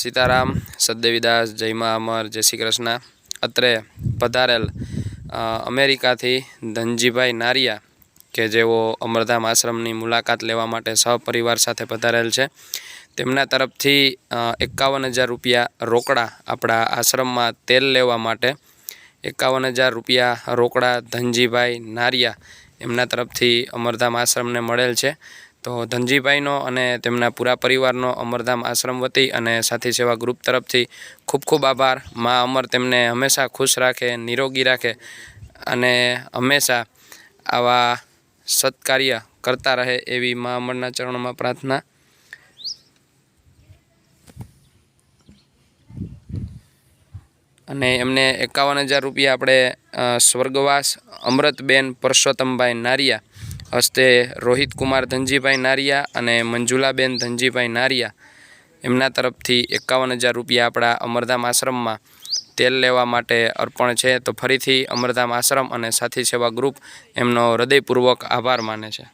સીતારામ સદદેવીદાસ જયમા અમર, જય શ્રી કૃષ્ણ. અત્રે પધારેલ અમેરિકાથી ધનજીભાઈ નારિયા, કે જેઓ અમરધામ આશ્રમની મુલાકાત લેવા માટે સહપરિવાર સાથે પધારેલ છે. તેમના તરફથી એકાવન હજાર રૂપિયા રોકડા આપણા આશ્રમમાં તેલ લેવા માટે એકાવન હજાર રૂપિયા રોકડા ધનજીભાઈ નારિયા એમના તરફથી અમરધામ આશ્રમને મળેલ છે. તો ધનજીભાઈનો અને તેમના પૂરા પરિવારનો અમરધામ આશ્રમ વતી અને સાથી સેવા ગ્રુપ તરફથી ખૂબ ખૂબ આભાર. મા અમર તેમને હંમેશા ખુશ રાખે, નિરોગી રાખે અને હંમેશા આવા સત્કાર્ય કરતા રહે એવી મા અમરના ચરણોમાં પ્રાર્થના. અને એમને એકાવન હજાર રૂપિયા આપણે સ્વર્ગવાસ અમૃતબેન પરસોત્તમભાઈ નારિયા હસ્તે રોહિત કુમાર ધનજીભાઈ નારિયા અને મંજુલાબેન ધનજીભાઈ નારિયા. એમના તરફથી એકાવન હજાર રૂપિયા આપણા અમરધામ આશ્રમમાં તેલ લેવા માટે અર્પણ છે. તો ફરીથી અમરધામ આશ્રમ અને સાથી સેવા ગ્રુપ એમનો હૃદયપૂર્વક આભાર માને છે.